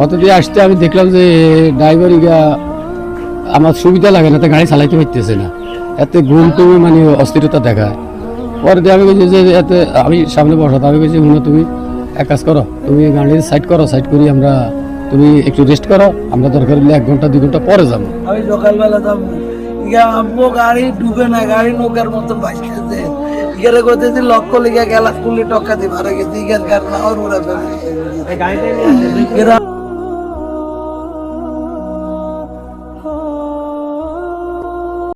হতে দিয়ে আসতে আমি দেখলাম যে ড্রাইভার ইগা আমার সুবিধা লাগে না তো গাড়ি চালাইতে পারতেছে না। এতে ঘুম টুমে মানে অস্থিরতা দেখায় পরে আমি বলছি যে এতে আমি সামনে বসাতে আমি বলছি মনে তুমি এক কাজ করো তুমি গাড়ি সাইড করো সাইড করি আমরা তুমি একটু রেস্ট করো আমরা দরকার হলে এক ঘণ্টা দুই ঘণ্টা পরে যাব। আমি সকালবেলা যাব। ইয়া আব্বু গাড়ি ডুবে না গাড়ি নৌকার মতো ভাসতেছে ইগারে করতেছি লক্ষ্য লিখে গেলা কুলি টক্কা দিয়ে মারা গেছে ইগার গাড়ি না ওর